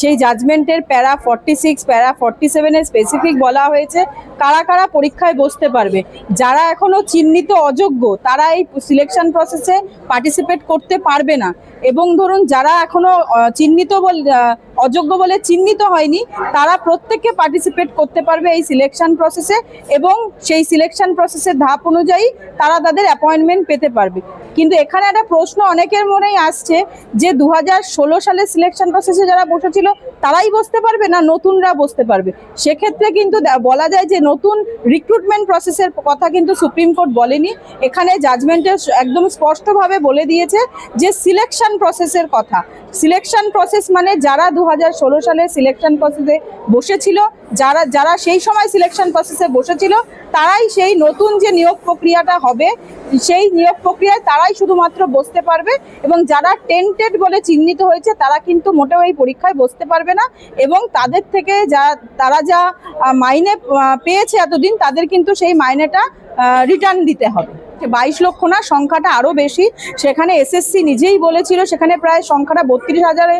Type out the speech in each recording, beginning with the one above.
সেই জাজমেন্টের para forty six para forty সেভেনের specific বলা হয়েছে কারা কারা পরীক্ষায় বসতে পারবে? যারা এখনও চিহ্নিত অযোগ্য তারা এই সিলেকশন প্রসেসে পার্টিসিপেট করতে পারবে না। এবং ধরুন যারা এখনও আহ, চিহ্নিত বল অযোগ্য বলে চিহ্নিত হয়নি তারা প্রত্যেককে পার্টিসিপেট করতে পারবে এই সিলেকশন প্রসেসে এবং সেই সিলেকশন প্রসেসের ধাপ অনুযায়ী তারা তাদের অ্যাপয়েন্টমেন্ট পেতে পারবে। কিন্তু এখানে একটা প্রশ্ন অনেকের মনেই আসছে যে দু ষোলো সালে সিলেকশন প্রসেসে যারা বসেছিল, তারাই বসতে পারবে না নতুনরা বসতে পারবে? সেক্ষেত্রে কিন্তু বলা যায় যে নতুন রিক্রুটমেন্ট প্রসেসের কথা কিন্তু সুপ্রিম কোর্ট বলেনি। এখানে জাজমেন্টে একদম স্পষ্টভাবে বলে দিয়েছে যে সিলেকশন প্রসেসের কথা। সিলেকশন প্রসেস মানে যারা দু সালে সিলেকশন প্রসেসে বসেছিল যারা যারা সেই সময় সিলেকশন প্রসেসে বসেছিল, তারাই সেই নতুন যে নিয়োগ প্রক্রিয়াটা হবে, সেই নিয়োগ প্রক্রিয়ায় তারাই শুধুমাত্র বসতে পারবে এবং যারা টেন্টেড বলে চিহ্নিত হয়েছে, তারা কিন্তু মোটেও এই পরীক্ষায় বসতে পারবে না এবং তাদের থেকে যা, তারা যা মাইনে পেয়েছে এতদিন, তাদের কিন্তু সেই মাইনেটা রিটার্ন দিতে হবে। বাইশ লক্ষ না, সংখ্যাটা আরও বেশি। সেখানে এসএসসি নিজেই বলেছিল, সেখানে প্রায় সংখ্যাটা বত্রিশ হাজারে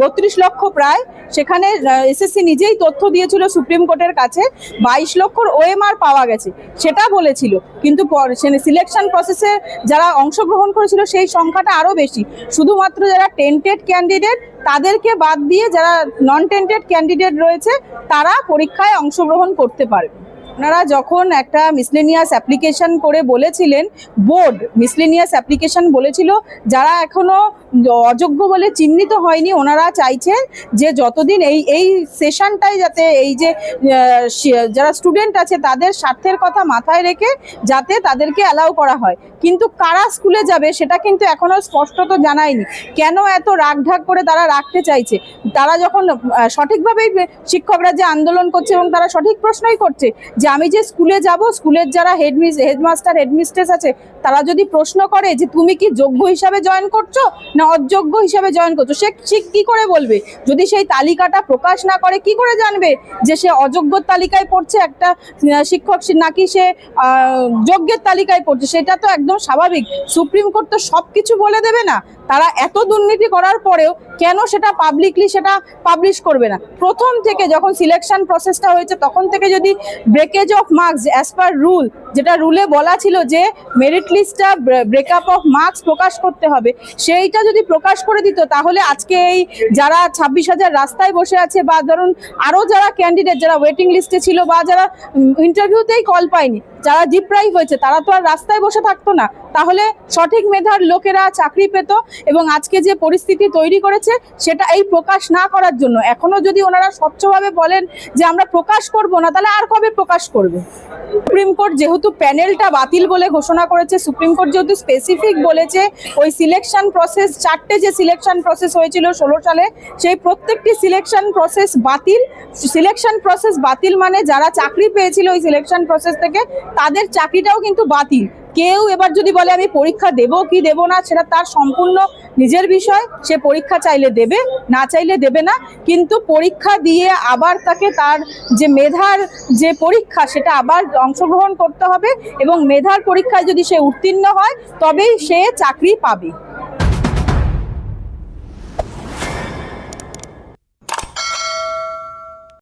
বত্রিশ লক্ষ প্রায়। সেখানে এসএসসি নিজেই তথ্য দিয়েছিল সুপ্রিম কোর্টের কাছে, বাইশ লক্ষর ওএমআর পাওয়া গেছে। সেটা বলেছিল। কিন্তু সিলেকশন প্রসেসে যারা অংশগ্রহণ করেছিল, সেই সংখ্যাটা আরও বেশি। শুধুমাত্র যারা টেন্টেড ক্যান্ডিডেট তাদেরকে বাদ দিয়ে যারা নন টেন্টেড ক্যান্ডিডেট রয়েছে, তারা পরীক্ষায় অংশগ্রহণ করতে পারবে ওনারা যখন একটা মিসলেনিয়াস অ্যাপ্লিকেশন করে বলেছিলেন বোর্ড মিসলেনিয়াস অ্যাপ্লিকেশন বলেছিল, যারা এখনও অযোগ্য বলে চিহ্নিত হয়নি, ওনারা চাইছেন যে যতদিন এই এই সেশনটাই যাতে এই যে যারা স্টুডেন্ট আছে তাদের স্বার্থের কথা মাথায় রেখে যাতে তাদেরকে অ্যালাউ করা হয়। কিন্তু কারা স্কুলে যাবে সেটা কিন্তু এখনও স্পষ্টত জানায়নি। কেন এত রাগঢাক করে তারা রাখতে চাইছে? তারা যখন সঠিকভাবেই শিক্ষকরা যে আন্দোলন করছে এবং তারা সঠিক প্রশ্নই করছে যে আমি যে স্কুলে যাব, স্কুলের যারা হেডমিস হেডমাস্টার হেডমিস্ট্রেস আছে, তারা যদি প্রশ্ন করে যে তুমি কি যোগ্য হিসাবে জয়েন করছ না অযোগ্য হিসাবে জয়েন করছ, সে ঠিক কী করে বলবে? যদি সেই তালিকাটা প্রকাশ না করে, কি করে জানবে যে সে অযোগ্যর তালিকায় পড়ছে একটা শিক্ষক নাকি সে যোগ্যের তালিকায় পড়ছে? সেটা তো একদম স্বাভাবিক। সুপ্রিম কোর্ট তো সব কিছু বলে দেবে না। তারা এত দুর্নীতি করার পরেও কেন সেটা পাবলিকলি সেটা পাবলিশ করবে না? প্রথম থেকে যখন সিলেকশন প্রসেসটা হয়েছে, তখন থেকে যদি breakage of marks as per rule যেটা রুলে বলা ছিল যে মেরিট লিস্টটা ব্রেকআপ অফ মার্কস প্রকাশ করতে হবে। সেইটা যদি প্রকাশ করে দিত, তাহলে আজকে এই যারা ছাব্বিশ হাজার রাস্তায় বসে আছে বা ধরুন আরও যারা ক্যান্ডিডেট যারা ওয়েটিং লিস্টে ছিল বা যারা ইন্টারভিউতেই কল পায়নি, যারা ডিপ্রাইভ হয়েছে, তারা তো আর রাস্তায় বসে থাকতো না। তাহলে সঠিক মেধার লোকেরা চাকরি পেত এবং আজকে যে পরিস্থিতি তৈরি করেছে, সেটা এই প্রকাশ না করার জন্য। এখনও যদি ওনারা স্বচ্ছভাবে বলেন যে আমরা প্রকাশ করব না, তাহলে আর কবে প্রকাশ করবে? সুপ্রিম কোর্ট যেহেতু প্যানেলটা বাতিল বলে ঘোষণা করেছে, সুপ্রিম কোর্ট যেহেতু স্পেসিফিক বলেছে, ওই সিলেকশন প্রসেস চারটে যে সিলেকশন প্রসেস হয়েছিল ষোলো সালে, সেই প্রত্যেকটি সিলেকশন প্রসেস বাতিল। সিলেকশন প্রসেস বাতিল মানে যারা চাকরি পেয়েছিল ওই সিলেকশন প্রসেস থেকে, তাদের চাকরিটাও কিন্তু বাতিল। কেউ এবার যদি বলে, আমি পরীক্ষা দেব কি দেব না? সেটা তার সম্পূর্ণ নিজের বিষয়। সে পরীক্ষা চাইলে দেবে, না চাইলে দেবে না। কিন্তু পরীক্ষা দিয়ে আবার তাকে তার যে মেধার যে পরীক্ষা, সেটা আবার অংশগ্রহণ করতে হবে। এবং মেধার পরীক্ষায় যদি সে উত্তীর্ণ হয়, তবেই সে চাকরি পাবে।